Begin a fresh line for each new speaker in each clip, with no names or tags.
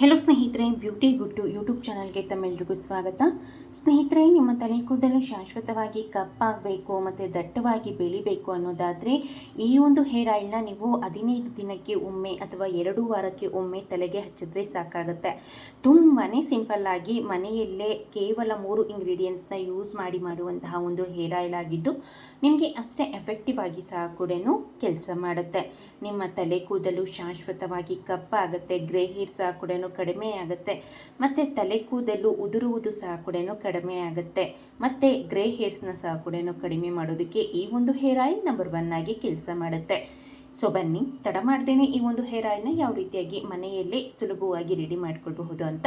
Hello ಸ್ನೇಹಿತರೆ beauty ಗುಟ್ಟು YouTube ಚಾನಲ್ಗೆ ತಮ್ಮೆಲ್ಲರಿಗೂ ಸ್ವಾಗತ. ಸ್ನೇಹಿತರೆ, ನಿಮ್ಮ ತಲೆ ಕೂದಲು ಶಾಶ್ವತವಾಗಿ ಕಪ್ಪಾಗಬೇಕು ಮತ್ತು ದಟ್ಟವಾಗಿ ಬೆಳಿಬೇಕು ಅನ್ನೋದಾದರೆ ಈ ಒಂದು ಹೇರ್ ಆಯಿಲ್ನ ನೀವು ಹದಿನೈದು ದಿನಕ್ಕೆ ಒಮ್ಮೆ ಅಥವಾ ಎರಡು ವಾರಕ್ಕೆ ಒಮ್ಮೆ ತಲೆಗೆ ಹಚ್ಚಿದ್ರೆ ಸಾಕಾಗುತ್ತೆ. ತುಂಬಾ ಸಿಂಪಲ್ಲಾಗಿ ಮನೆಯಲ್ಲೇ ಕೇವಲ ಮೂರು ಇಂಗ್ರೀಡಿಯೆಂಟ್ಸ್ನ ಯೂಸ್ ಮಾಡಿ ಮಾಡುವಂತಹ ಒಂದು ಹೇರ್ ಆಯಿಲ್ ಆಗಿದ್ದು ನಿಮಗೆ ಅಷ್ಟೇ ಎಫೆಕ್ಟಿವ್ ಆಗಿ ಸಹ ಕೂಡ ಕೆಲಸ ಮಾಡುತ್ತೆ. ನಿಮ್ಮ ತಲೆ ಕೂದಲು ಶಾಶ್ವತವಾಗಿ ಕಪ್ಪಾಗುತ್ತೆ ಗ್ರೇ ಹೇರ್ ಸಹ ಕೂಡ ಕಡಿಮೆ ಆಗುತ್ತೆ. ಮತ್ತು ತಲೆ ಕೂದಲು ಉದುರುವುದು ಸಹ ಕೂಡ ಕಡಿಮೆ ಆಗುತ್ತೆ. ಮತ್ತು ಗ್ರೇ ಹೇರ್ಸ್ನ ಸಹ ಕೂಡ ಕಡಿಮೆ ಮಾಡೋದಕ್ಕೆ ಈ ಒಂದು ಹೇರ್ ಆಯಿಲ್ ನಂಬರ್ ಒನ್ ಆಗಿ ಕೆಲಸ ಮಾಡುತ್ತೆ. ಸೊ ಬನ್ನಿ, ತಡ ಮಾಡ್ದೇನೆ ಈ ಒಂದು ಹೇರ್ ಆಯಿಲ್ನ ಯಾವ ರೀತಿಯಾಗಿ ಮನೆಯಲ್ಲೇ ಸುಲಭವಾಗಿ ರೆಡಿ ಮಾಡಿಕೊಳ್ಬಹುದು ಅಂತ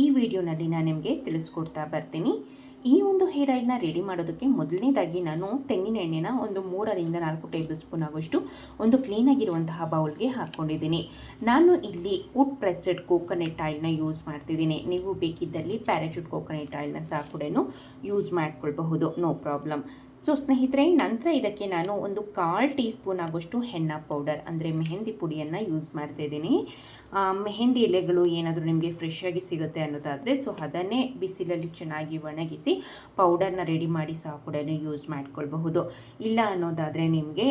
ಈ ವಿಡಿಯೋನಲ್ಲಿ ನಾನು ನಿಮಗೆ ತಿಳಿಸ್ಕೊಡ್ತಾ ಬರ್ತೀನಿ. ಈ ಒಂದು ಹೇರ್ ಆಯಿಲ್ನ ರೆಡಿ ಮಾಡೋದಕ್ಕೆ ಮೊದಲನೇದಾಗಿ ನಾನು ತೆಂಗಿನ ಎಣ್ಣೆನ ಒಂದು ಮೂರರಿಂದ ನಾಲ್ಕು ಟೇಬಲ್ ಸ್ಪೂನ್ ಆಗೋಷ್ಟು ಒಂದು ಕ್ಲೀನಾಗಿರುವಂತಹ ಬೌಲ್ಗೆ ಹಾಕ್ಕೊಂಡಿದ್ದೀನಿ. ನಾನು ಇಲ್ಲಿ ವುಡ್ ಪ್ರೆಸ್ಡ್ ಕೋಕೋನಟ್ ಆಯಿಲ್ನ ಯೂಸ್ ಮಾಡ್ತಿದ್ದೀನಿ. ನೀವು ಬೇಕಿದ್ದಲ್ಲಿ ಪ್ಯಾರಾಚೂಟ್ ಕೋಕೋನಟ್ ಆಯಿಲ್ನ ಸಹ ಕೂಡ ಯೂಸ್ ಮಾಡ್ಕೊಳ್ಬಹುದು. ನೋ ಪ್ರಾಬ್ಲಮ್ ಸೊ ಸ್ನೇಹಿತರೆ, ನಂತರ ಇದಕ್ಕೆ ನಾನು ಒಂದು ಕಾಲ್ ಟೀ ಸ್ಪೂನ್ ಆಗೋಷ್ಟು ಹೆಣ್ಣ ಪೌಡರ್ ಅಂದರೆ ಮೆಹಂದಿ ಪುಡಿಯನ್ನು ಯೂಸ್ ಮಾಡ್ತಾಯಿದ್ದೀನಿ ಮೆಹಂದಿ ಎಲೆಗಳು ಏನಾದರೂ ನಿಮಗೆ ಫ್ರೆಶ್ ಆಗಿ ಸಿಗುತ್ತೆ ಅನ್ನೋದಾದರೆ ಸೊ ಅದನ್ನೇ ಬಿಸಿಲಲ್ಲಿ ಚೆನ್ನಾಗಿ ಒಣಗಿಸಿ ಪೌಡರ್ನ ರೆಡಿ ಮಾಡಿ ಸಹ ಕೂಡ ಯೂಸ್ ಮಾಡ್ಕೊಳ್ಬಹುದು. ಇಲ್ಲ ಅನ್ನೋದಾದರೆ ನಿಮಗೆ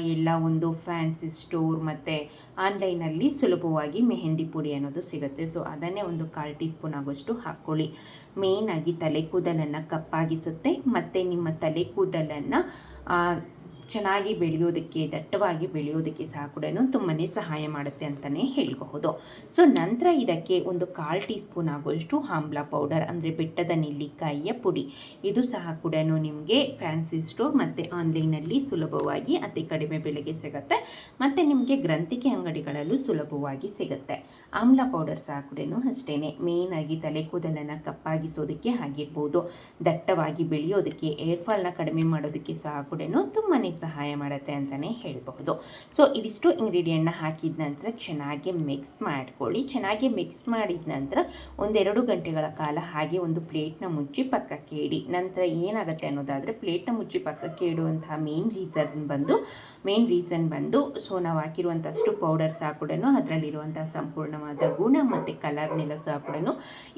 ಎಲ್ಲ ಒಂದು ಫ್ಯಾನ್ಸಿ ಸ್ಟೋರ್ ಮತ್ತು ಆನ್ಲೈನಲ್ಲಿ ಸುಲಭವಾಗಿ ಮೆಹಂದಿ ಪುಡಿ ಅನ್ನೋದು ಸಿಗುತ್ತೆ. ಸೊ, ಅದನ್ನೇ ಒಂದು ಕಾಲು ಟೀ ಸ್ಪೂನ್ ಆಗೋಷ್ಟು ಹಾಕ್ಕೊಳ್ಳಿ. ಮೇಯ್ನಾಗಿ ತಲೆ ಕೂದಲನ್ನು ಕಪ್ಪಾಗಿಸುತ್ತೆ. ಮತ್ತು ನಿಮ್ಮ ತಲೆ ಕೂದಲನ್ನು ಚೆನ್ನಾಗಿ ಬೆಳೆಯೋದಕ್ಕೆ, ದಟ್ಟವಾಗಿ ಬೆಳೆಯೋದಕ್ಕೆ ಸಹ ಕೂಡ ತುಂಬಾ ಸಹಾಯ ಮಾಡುತ್ತೆ ಅಂತಲೇ ಹೇಳಬಹುದು. ಸೊ ನಂತರ ಇದಕ್ಕೆ ಒಂದು ಕಾಲು ಟೀ ಸ್ಪೂನ್ ಆಗುವಷ್ಟು ಆಮ್ಲ ಪೌಡರ್, ಅಂದರೆ ಬೆಟ್ಟದ ನೆಲ್ಲಿಕಾಯಿಯ ಪುಡಿ. ಇದು ಸಹ ಕೂಡ ನಿಮಗೆ ಫ್ಯಾನ್ಸಿ ಸ್ಟೋರ್ ಮತ್ತು ಆನ್ಲೈನಲ್ಲಿ ಸುಲಭವಾಗಿ ಅತಿ ಕಡಿಮೆ ಬೆಲೆಗೆ ಸಿಗುತ್ತೆ. ಮತ್ತು ನಿಮಗೆ ಗ್ರಂಥಿಕೆ ಅಂಗಡಿಗಳಲ್ಲೂ ಸುಲಭವಾಗಿ ಸಿಗುತ್ತೆ. ಆಮ್ಲ ಪೌಡರ್ ಸಹ ಕೂಡ ಅಷ್ಟೇ ಮೇಯ್ನಾಗಿ ತಲೆ ಕೂದಲನ್ನು ಕಪ್ಪಾಗಿಸೋದಕ್ಕೆ ಆಗಿರ್ಬೋದು. ದಟ್ಟವಾಗಿ ಬೆಳೆಯೋದಕ್ಕೆ ಏರ್ಫಾಲ್ನ ಕಡಿಮೆ ಮಾಡೋದಕ್ಕೆ ಸಹ ಕೂಡ ತುಂಬಾ ಸಹಾಯ ಮಾಡುತ್ತೆ ಅಂತಲೇ ಹೇಳಬಹುದು. ಸೊ ಇವಿಷ್ಟು ಇಂಗ್ರೀಡಿಯೆಂಟ್ನ ಹಾಕಿದ ನಂತರ ಚೆನ್ನಾಗಿ ಮಿಕ್ಸ್ ಮಾಡ್ಕೊಳ್ಳಿ. ಚೆನ್ನಾಗಿ ಮಿಕ್ಸ್ ಮಾಡಿದ ನಂತರ ಒಂದೆರಡು ಗಂಟೆಗಳ ಕಾಲ ಹಾಗೆ ಒಂದು ಪ್ಲೇಟ್ನ ಮುಚ್ಚಿ ಪಕ್ಕಕ್ಕೆ ಇಡಿ. ನಂತರ ಏನಾಗುತ್ತೆ ಅನ್ನೋದಾದರೆ ಪ್ಲೇಟ್ನ ಮುಚ್ಚಿ ಪಕ್ಕಕ್ಕೆ ಇಡುವಂತಹ ಮೇನ್ ರೀಸನ್ ಬಂದು ಮೇನ್ ರೀಸನ್ ಬಂದು ಸೊ ನಾವು ಹಾಕಿರುವಂಥಷ್ಟು ಪೌಡರ್ ಸಹ ಕೂಡ ಅದರಲ್ಲಿರುವಂತಹ ಸಂಪೂರ್ಣವಾದ ಗುಣ ಮತ್ತು ಕಲರ್ನೆಲ್ಲ ಸಹ ಕೂಡ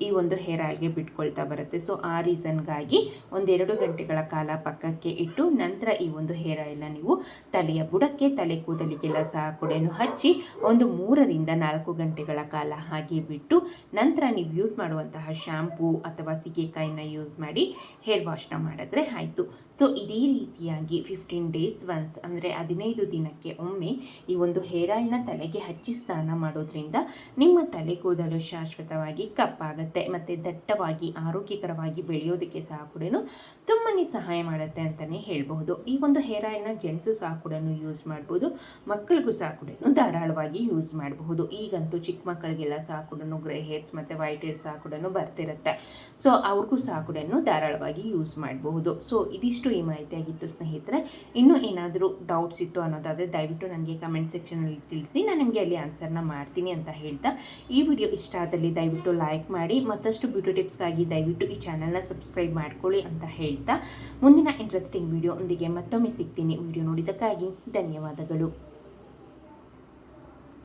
ಈ ಒಂದು ಹೇರ್ ಆಯಿಲ್ಗೆ ಬಿಟ್ಕೊಳ್ತಾ ಬರುತ್ತೆ. ಸೊ ಆ ರೀಸನ್ಗಾಗಿ ಒಂದೆರಡು ಗಂಟೆಗಳ ಕಾಲ ಪಕ್ಕಕ್ಕೆ ಇಟ್ಟು ನಂತರ ಈ ಒಂದು ಹೇರ್ ಆಯಿಲ್ನ ನೀವು ತಲೆಯ ಬುಡಕ್ಕೆ ತಲೆ ಕೂದಲಿಗೆಲ್ಲ ಸಹ ಕೂಡ ಹಚ್ಚಿ ಒಂದು ಮೂರರಿಂದ ನಾಲ್ಕು ಗಂಟೆಗಳ ಕಾಲ ಹಾಗೆ ಬಿಟ್ಟು ನಂತರ ನೀವು ಯೂಸ್ ಮಾಡುವಂತಹ ಶ್ಯಾಂಪೂ ಅಥವಾ ಸಿಗೆಕಾಯಿನ ಯೂಸ್ ಮಾಡಿ ಹೇರ್ ವಾಶ್ನ ಮಾಡಿದ್ರೆ ಆಯಿತು. ಸೊ ಇದೇ ರೀತಿಯಾಗಿ ಫಿಫ್ಟೀನ್ ಡೇಸ್ ಒನ್ಸ್ ಅಂದರೆ ಹದಿನೈದು ದಿನಕ್ಕೆ ಒಮ್ಮೆ ಈ ಒಂದು ಹೇರ್ ಆಯಿಲ್ನ ತಲೆಗೆ ಹಚ್ಚಿ ಸ್ನಾನ ಮಾಡೋದ್ರಿಂದ ನಿಮ್ಮ ತಲೆ ಕೂದಲು ಶಾಶ್ವತವಾಗಿ ಕಪ್ಪಾಗುತ್ತೆ ಮತ್ತು ದಟ್ಟವಾಗಿ ಆರೋಗ್ಯಕರವಾಗಿ ಬೆಳೆಯೋದಕ್ಕೆ ಸಹ ಕೂಡ ಸಹಾಯ ಮಾಡುತ್ತೆ ಅಂತಲೇ ಹೇಳಬಹುದು. ಈ ಒಂದು ಹೇರ್ ಆಯಿಲ್ನ ಜೆಂಟ್ಸು ಸಹ ಕೂಡ ಯೂಸ್ ಮಾಡ್ಬೋದು ಮಕ್ಕಳಿಗೂ ಸಹ ಕೂಡ ಧಾರಾಳವಾಗಿ ಯೂಸ್ ಮಾಡಬಹುದು. ಈಗಂತೂ ಚಿಕ್ಕ ಮಕ್ಕಳಿಗೆಲ್ಲ ಸಹ ಕೂಡ ಗ್ರೇ ಹೇರ್ಸ್ ಮತ್ತು ವೈಟ್ ಹೇರ್ಸ್ ಸಹ ಕೂಡ ಬರ್ತಿರುತ್ತೆ. ಸೊ ಅವ್ರಿಗೂ ಸಹ ಕೂಡ ಧಾರಾಳವಾಗಿ ಯೂಸ್ ಮಾಡಬಹುದು. ಸೊ ಇದಿಷ್ಟು ಈ ಮಾಹಿತಿಯಾಗಿತ್ತು ಸ್ನೇಹಿತರೆ. ಇನ್ನೂ ಏನಾದರೂ ಡೌಟ್ಸ್ ಇತ್ತು ಅನ್ನೋದಾದರೆ ದಯವಿಟ್ಟು ನನಗೆ ಕಮೆಂಟ್ ಸೆಕ್ಷನಲ್ಲಿ ತಿಳಿಸಿ. ನಾನು ನಿಮಗೆ ಅಲ್ಲಿ ಆನ್ಸರ್ನ ಮಾಡ್ತೀನಿ ಅಂತ ಹೇಳ್ತಾ. ಈ ವಿಡಿಯೋ ಇಷ್ಟ ಆದಲ್ಲಿ ದಯವಿಟ್ಟು ಲೈಕ್ ಮಾಡಿ. ಮತ್ತಷ್ಟು ಬ್ಯೂಟಿ ಟಿಪ್ಸ್ಗಾಗಿ ದಯವಿಟ್ಟು ಈ ಚಾನಲ್ನ ಸಬ್ಸ್ಕ್ರೈಬ್ ಮಾಡ್ಕೊಳ್ಳಿ ಅಂತ ಹೇಳ್ತಾ. ಮುಂದಿನ ಇಂಟ್ರೆಸ್ಟಿಂಗ್ ವಿಡಿಯೋ ಒಂದಿಗೆ ಮತ್ತೊಮ್ಮೆ ಸಿಗ್ತೀನಿ. ವಿಡಿಯೋ ನೋಡಿದ್ದಕ್ಕಾಗಿ ಧನ್ಯವಾದಗಳು.